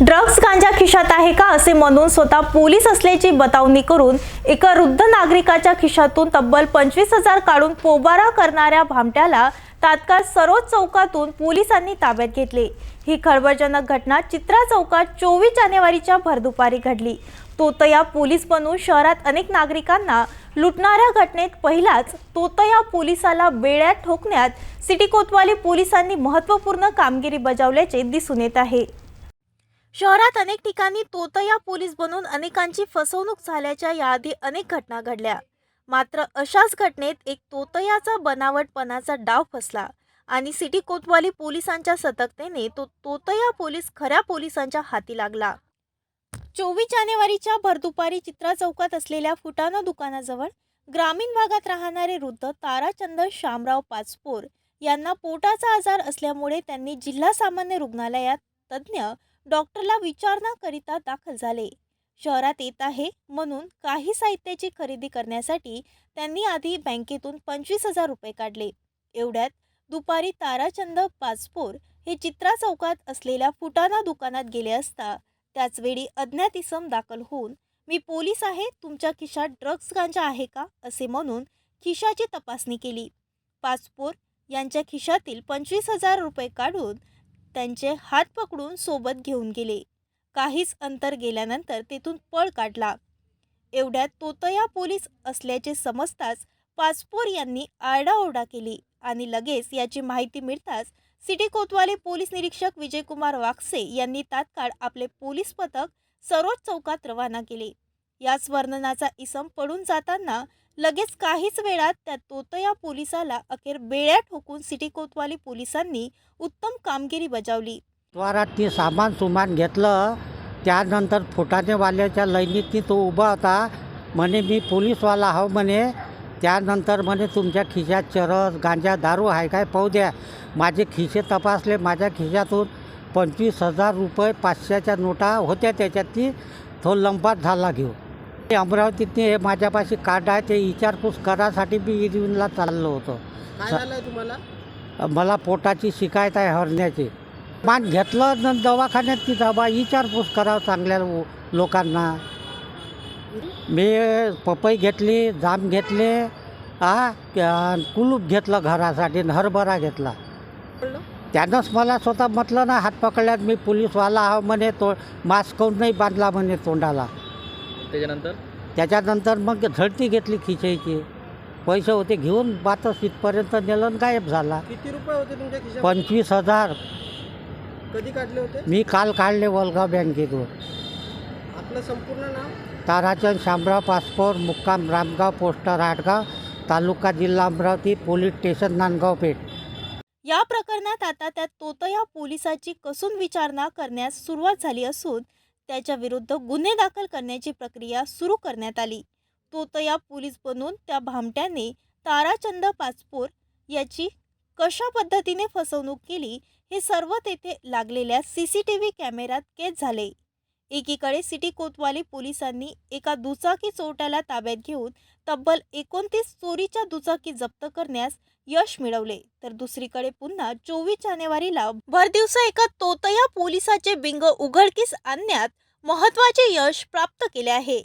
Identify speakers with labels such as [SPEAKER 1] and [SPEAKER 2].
[SPEAKER 1] Drugs गांजा खिशात आहे का असे म्हणून स्वतः पोलीस असल्याची बतावणी करून एका वृद्ध नागरिकाच्या खिशातून तब्बल पंचवीस हजार काढून पोबारा करणाऱ्या भामट्याला तात्काळ सरोज चौकातून पोलिसांनी ताब्यात घेतले. ही खळबळजनक घटना चित्रा चौकात चोवीस जानेवारीच्या भरदुपारी घडली. तोतया पोलीस बनून शहरात अनेक नागरिकांना लुटणाऱ्या घटनेत पहिलाच तोतया पोलिसाला बेड्यात ठोकण्यात सिटी कोतवाली पोलिसांनी महत्त्वपूर्ण कामगिरी बजावल्याचे दिसून येत आहे. शहरात अनेक ठिकाणी तोतया पोलीस बनून अनेकांची फसवणूक झाल्याच्या याआधी अनेक घटना घडल्या. मात्र अशाच घटनेत एक तोतयाचा बनावटपणाचा डाव फसला आणि सिटी कोतवाली पोलिसांच्या सतर्कतेने तो तोतया पोलीस खऱ्या पोलिसांच्या हाती लागला. चोवीस जानेवारीच्या भरदुपारी चित्रा चौकात असलेल्या फुटाणा दुकानाजवळ ग्रामीण भागात राहणारे वृद्ध ताराचंद शामराव पाचपोर यांना पोटाचा आजार असल्यामुळे त्यांनी जिल्हा सामान्य रुग्णालयात तज्ज्ञ डॉक्टरला विचारण्याकरिता दाखल झाले. शहरात येत आहे म्हणून काही साहित्याची खरेदी करण्यासाठी त्यांनी आधी बँकेतून पंचवीस हजार रुपये काढले. एवढ्यात दुपारी ताराचंद पाचपोर हे चित्रा चौकात असलेल्या फुटाणा दुकानात गेले असता त्याचवेळी अज्ञात इसम दाखल होऊन मी पोलीस आहे तुमच्या खिशात ड्रग्ज गांजा आहे का? असे म्हणून खिशाची तपासणी केली. पाचपोर यांच्या खिशातील पंचवीस हजार रुपये काढून त्यांचे हात पकडून सोबत घेऊन गेले. काहीच अंतर गेल्यानंतर तेथून पळ काढला. एवढ्यात तोतया पोलीस असल्याचे समजताच पाचपोर यांनी आरडाओरडा केली आणि लगेच याची माहिती मिळताच सिटी कोतवाली पोलीस निरीक्षक विजयकुमार वाकसे यांनी तात्काळ आपले पोलीस पथक सरोज चौकात रवाना केले. याच वर्णनाचा इसम पडून जाताना लगेच काहीच वेळात त्या तोतया पोलिसाला अखेर बेड्या ठोकून सिटी कोतवाली पोलिसांनी उत्तम कामगिरी बजावली.
[SPEAKER 2] त्वरात ती सामान सुमान घेतलं त्यानंतर फुटाणेवाल्याच्या लाईनीत तो उभा होता. म्हणे मी पोलीसवाला आहो म्हणे. त्यानंतर म्हणे तुमच्या खिशात चरस गांजा दारू आहे काय? पाहू द्या. माझे खिसे तपासले. माझ्या खिशातून पंचवीस हजार रुपये पाचशेच्या नोटा होत्या त्याच्यात. ती तो लंपात झाला घेऊ अमरावतीतनी हे माझ्यापाशी कार्ड आहे ते विचारपूस करासाठी मी इरविनला चाललो होतो.
[SPEAKER 3] काय
[SPEAKER 2] सा-
[SPEAKER 3] झालंय तुम्हाला?
[SPEAKER 2] मला पोटाची शिकायत आहे हरण्याची. मान घेतलं न दवाखान्यात ती दवा विचारपूस करावं चांगल्या लो- लोकांना. मी पपई घेतली जाम घेतले क- कुलूप घेतलं घरासाठी न हरभरा घेतला? त्यानंच मला स्वतः म्हटलं ना हात पकडल्यात मी पोलीसवाला आहो म्हणे तो मास्क नाही बांधला म्हणे तोंडाला.
[SPEAKER 3] त्याच्यानंतर?
[SPEAKER 2] त्याच्यानंतर मग झडती घेतली खिचायची पैसे होते घेऊन बातच इथपर्यंत नेलं आणि गायब झाला.
[SPEAKER 3] किती रुपये होते तुमच्या खिशात
[SPEAKER 2] पंचवीस हजार.
[SPEAKER 3] कधी काढले होते?
[SPEAKER 2] मी काल काढले वलगाव बँकेतून.
[SPEAKER 3] आपलं संपूर्ण नाव?
[SPEAKER 2] ताराचंद शामराव पासपोर मुक्काम रामगाव पोस्टर आटगाव तालुका जिल्हा अमरावती पोलीस स्टेशन नांदगाव पेठ.
[SPEAKER 1] या प्रकरणात आता त्या तोतया पोलिसाची कसून विचारणा करण्यास सुरुवात झाली असून त्याच्या विरुद्ध गुन्हे दाखल करण्याची प्रक्रिया सुरू करण्यात आली. तोतया पोलीस बनून त्या भामट्याने ताराचंद पाचपोर याची कशा पद्धतीने फसवणूक केली हे सर्व तेथे लागलेल्या सी सी टी व्ही कॅमेऱ्यात कैद झाले. एकीकडे सिटी कोतवाली पोलिसांनी एका दुचाकी चोरट्याला ताब्यात घेऊन तब्बल एकोणतीस चोरीच्या दुचाकी जप्त करण्यास यश मिळवले. तर दुसरीकडे पुन्हा चोवीस जानेवारीला भरदिवसा एका तोतया पोलिसाचे बिंग उघडकीस आणण्यात महत्त्वाचे यश प्राप्त केले आहे.